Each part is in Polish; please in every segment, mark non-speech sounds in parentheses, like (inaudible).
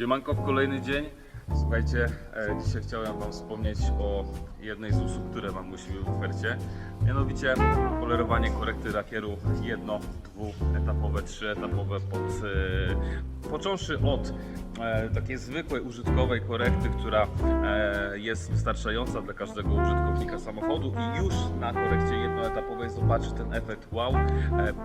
Siemanko w kolejny dzień. Słuchajcie, e, dzisiaj chciałem Wam wspomnieć o jednej z usług, które mam u siebie w ofercie. Mianowicie polerowanie korekty lakieru jedno, dwuetapowe, trzyetapowe pod, e, począwszy od takiej zwykłej użytkowej korekty, która e, jest wystarczająca dla każdego użytkownika samochodu. I już na korekcie jednoetapowej zobaczy ten efekt wow, e,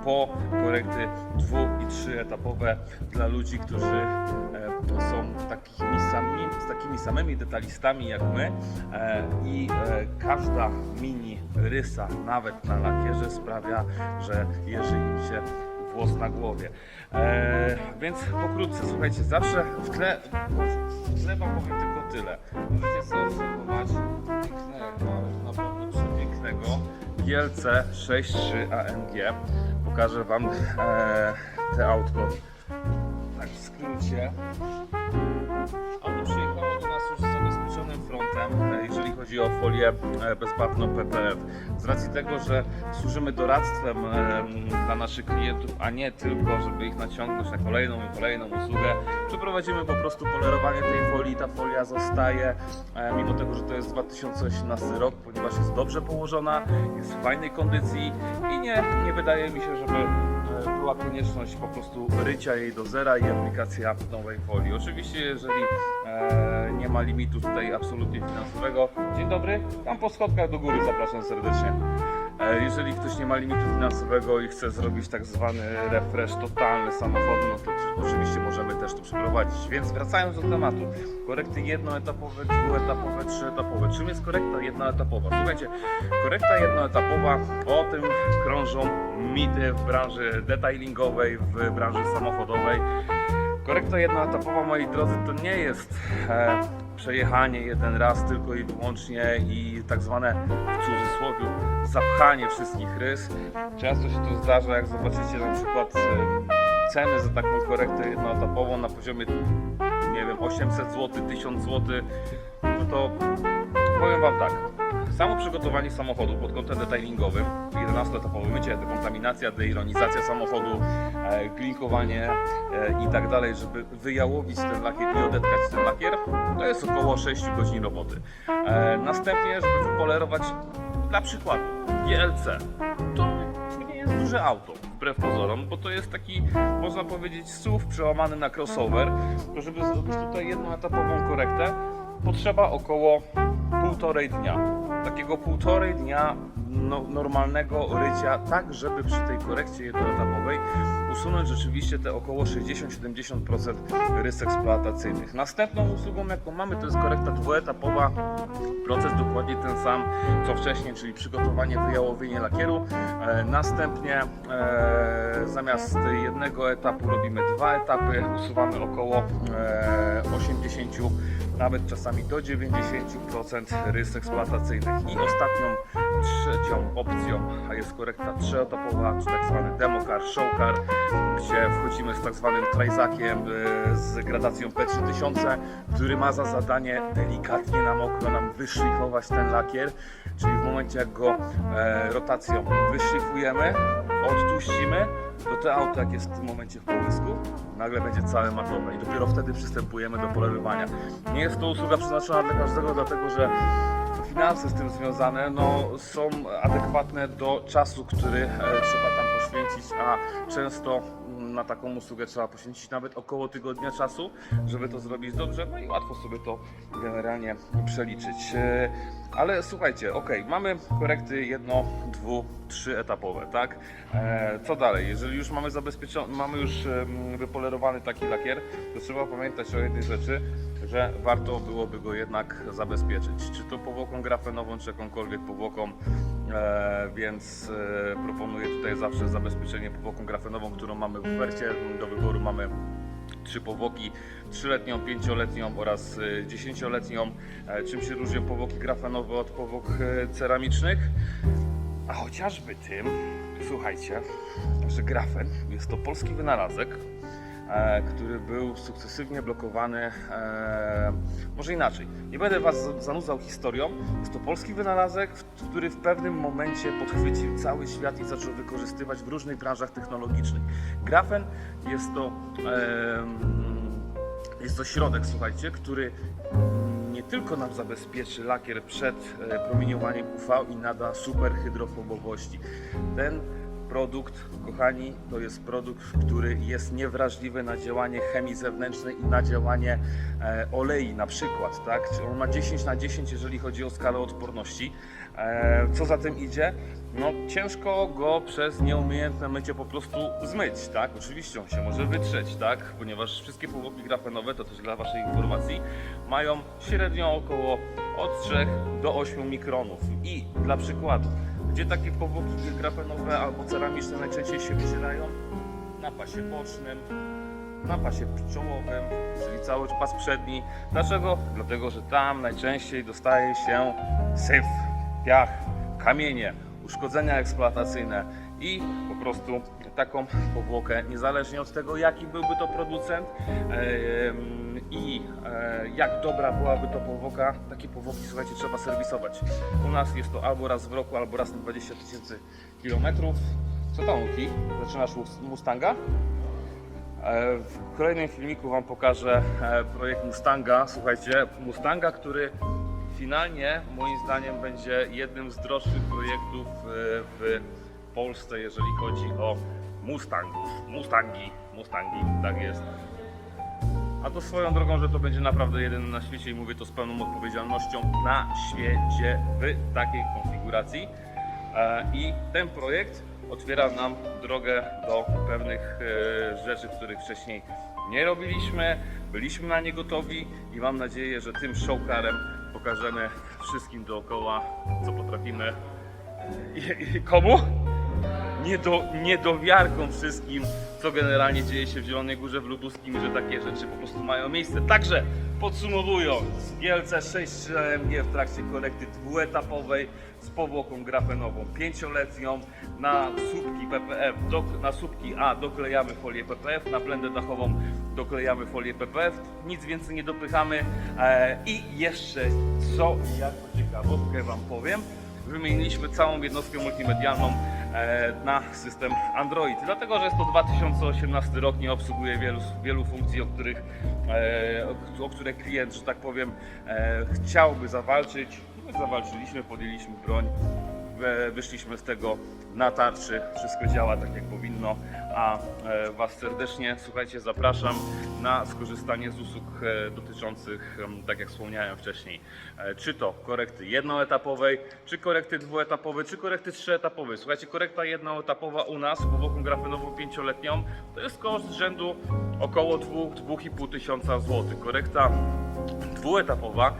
po korekty dwu i trzyetapowe dla ludzi, którzy e, są takimi sami, z takimi samymi detalistami jak my. E, i e, każda mini rysa nawet na lakierze sprawia, że jeży im się włos na głowie. E, więc pokrótce, słuchajcie, zawsze w tle, w tle wam powiem tylko tyle. Możecie sobie obserwować pięknego, naprawdę przepięknego GLC 6.3 AMG. Pokażę wam e, te autko tak w skrócie. Auto przyjechało do nas już z zabezpieczonym frontem, e, jeżeli chodzi o folię e, bezbarwną PPF. Z racji tego, że służymy doradztwem e, dla naszych klientów, a nie tylko, żeby ich naciągnąć na kolejną i kolejną usługę, przeprowadzimy po prostu polerowanie tej folii. Ta folia zostaje, e, mimo tego, że to jest 2018 rok, ponieważ jest dobrze położona, jest w fajnej kondycji i nie, nie wydaje mi się, żeby była konieczność po prostu rycia jej do zera i aplikacja nowej folii. Oczywiście, jeżeli e, nie ma limitu tutaj absolutnie finansowego. Dzień dobry, tam po schodkach do góry zapraszam serdecznie. E, jeżeli ktoś nie ma limitu finansowego i chce zrobić tak zwany refresh totalny samochodu, no to oczywiście możemy też to przeprowadzić. Więc wracając do tematu, korekty jednoetapowe, dwuetapowe, trzyetapowe. Czym jest korekta jednoetapowa? Słuchajcie, korekta jednoetapowa, o tym krążą mity w branży detailingowej, w branży samochodowej. Korekta jednoetapowa, moi drodzy, to nie jest e, przejechanie jeden raz tylko i wyłącznie i tak zwane w cudzysłowie zapchanie wszystkich rys. Często się to zdarza, jak zobaczycie na przykład e, ceny za taką korektę jednoetapową na poziomie, nie wiem, 800 zł, 1000 zł, no to powiem Wam tak. Samo przygotowanie samochodu pod kątem detailingowym, 11-etapowe mycie, dekontaminacja, deironizacja samochodu, e, klinkowanie e, i tak dalej, żeby wyjałowić ten lakier i odetkać ten lakier, to jest około 6 godzin roboty. E, następnie, żeby wypolerować dla przykładu GLC, jest duże auto, wbrew pozorom, bo to jest taki, można powiedzieć, SUV przełamany na crossover, to żeby zrobić tutaj jednoetapową korektę, potrzeba około półtorej dnia. Takiego półtorej dnia no, normalnego rycia, tak żeby przy tej korekcie jednoetapowej usunąć rzeczywiście te około 60-70% rys eksploatacyjnych. Następną usługą, jaką mamy, to jest korekta dwuetapowa. Proces dokładnie ten sam, co wcześniej, czyli przygotowanie, wyjałowienie lakieru. E, następnie e, zamiast jednego etapu robimy dwa etapy, usuwamy około e, 80 nawet czasami do 90% rys eksploatacyjnych. I ostatnią, trzecią opcją jest korekta trzyetapowa, czy tak zwany democar, showcar, gdzie wchodzimy z tak zwanym trajzakiem e, z gradacją P3000, który ma za zadanie delikatnie na mokro nam wyszlifować ten lakier, czyli w momencie jak go e, rotacją wyszlifujemy, odtłuścimy, to to auto jak jest w tym momencie w połysku, nagle będzie całe matowe i dopiero wtedy przystępujemy do polerowania. Nie jest to usługa przeznaczona dla każdego, dlatego że finanse z tym związane no, są adekwatne do czasu, który e, trzeba tam poświęcić, a często mm, na taką usługę trzeba poświęcić nawet około tygodnia czasu, żeby to zrobić dobrze, no i łatwo sobie to generalnie przeliczyć. E, Ale słuchajcie, ok, mamy korekty jedno, dwu, trzy etapowe, tak? E, co dalej? Jeżeli już mamy zabezpieczony, mamy już wypolerowany taki lakier, to trzeba pamiętać o jednej rzeczy, że warto byłoby go jednak zabezpieczyć. Czy to powłoką grafenową, czy jakąkolwiek powłoką, e, więc e, proponuję tutaj zawsze zabezpieczenie powłoką grafenową, którą mamy w ofercie. Do wyboru mamy trzy powłoki, trzyletnią, pięcioletnią oraz e, dziesięcioletnią. Czym się różnią powłoki grafenowe od powłok ceramicznych? A chociażby tym, słuchajcie, że grafen jest to polski wynalazek, który był sukcesywnie blokowany. E, może inaczej, nie będę Was za- zanudzał historią. Jest to polski wynalazek, który w pewnym momencie podchwycił cały świat i zaczął wykorzystywać w różnych branżach technologicznych. Grafen jest to. Jest to środek, słuchajcie, który nie tylko nam zabezpieczy lakier przed e, promieniowaniem UV i nada super hydrofobowości. Ten produkt, kochani, to jest produkt, który jest niewrażliwy na działanie chemii zewnętrznej i na działanie e, olei na przykład, tak? Czyli on ma 10 na 10, jeżeli chodzi o skalę odporności. E, co za tym idzie? No ciężko go przez nieumiejętne mycie po prostu zmyć, tak? Oczywiście on się może wytrzeć, tak? Ponieważ wszystkie powłoki grafenowe, to też dla Waszej informacji, mają średnio około od 3 do 8 mikronów. I dla przykładu, gdzie takie powłoki grafenowe albo ceramiczne najczęściej się wycierają? Na pasie bocznym, na pasie czołowym, czyli cały pas przedni. Dlaczego? Dlatego, że tam najczęściej dostaje się syf, piach, kamienie, uszkodzenia eksploatacyjne i po prostu taką powłokę, niezależnie od tego, jaki byłby to producent i e, jak dobra byłaby to powłoka, takie powłoki, słuchajcie, trzeba serwisować. U nas jest to albo raz w roku, albo raz na 20 tysięcy kilometrów. Co tam, Łuki? Zaczynasz Mus- Mustanga? E, W kolejnym filmiku Wam pokażę e, projekt Mustanga. Słuchajcie, Mustanga, który finalnie moim zdaniem będzie jednym z droższych projektów w Polsce, jeżeli chodzi o Mustangów. Mustangi, Mustangi, tak jest. A to swoją drogą, że to będzie naprawdę jeden na świecie i mówię to z pełną odpowiedzialnością na świecie w takiej konfiguracji. E, I ten projekt otwiera nam drogę do pewnych e, rzeczy, których wcześniej nie robiliśmy. Byliśmy na nie gotowi i mam nadzieję, że tym showcarem pokażemy wszystkim dookoła, co potrafimy. I, komu? Niedo, niedowiarkom wszystkim, co generalnie dzieje się w Zielonej Górze, w Lubuskim, że takie rzeczy po prostu mają miejsce. Także podsumowując, GLC 6 AMG w trakcie korekty dwuetapowej z powłoką grafenową pięcioletnią, na słupki PPF, do, na słupki A doklejamy folię PPF, na blendę dachową doklejamy folię PPF, nic więcej nie dopychamy e, i jeszcze co i jako ciekawostkę Wam powiem, wymieniliśmy całą jednostkę multimedialną na system Android. Dlatego, że jest to 2018 rok, nie obsługuje wielu, wielu funkcji, o których, e, o, które klient, że tak powiem, e, chciałby zawalczyć. My zawalczyliśmy, podjęliśmy broń, wyszliśmy z tego na tarczy, wszystko działa tak jak powinno, a e, Was serdecznie, słuchajcie, zapraszam na skorzystanie z usług e, dotyczących, tak jak wspomniałem wcześniej, e, czy to korekty jednoetapowej, czy korekty dwuetapowej, czy korekty trzyetapowej. Słuchajcie, korekta jednoetapowa u nas, powłoką grafenową pięcioletnią, to jest koszt rzędu około 2-2,5 tysiąca złotych. Korekta dwuetapowa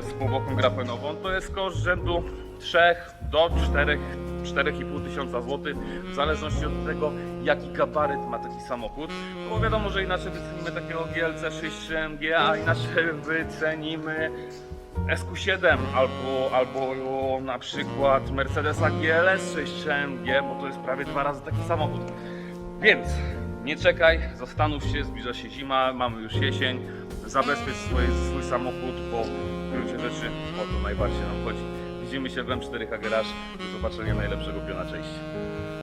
z powłoką grafenową to jest koszt rzędu 3 do 4 4,5 tysiąca złotych w zależności od tego jaki gabaryt ma taki samochód. Bo wiadomo, że inaczej wycenimy takiego GLC 6 AMG a inaczej (laughs) wycenimy SQ7 albo, albo na przykład Mercedesa GLS 6 AMG bo to jest prawie dwa razy taki samochód. Więc nie czekaj, zastanów się, zbliża się zima, mamy już jesień, zabezpiecz swój, swój samochód, bo w gruncie rzeczy o to najbardziej nam chodzi. Widzimy się w M4 Garage, do zobaczenia najlepszego piona, cześć.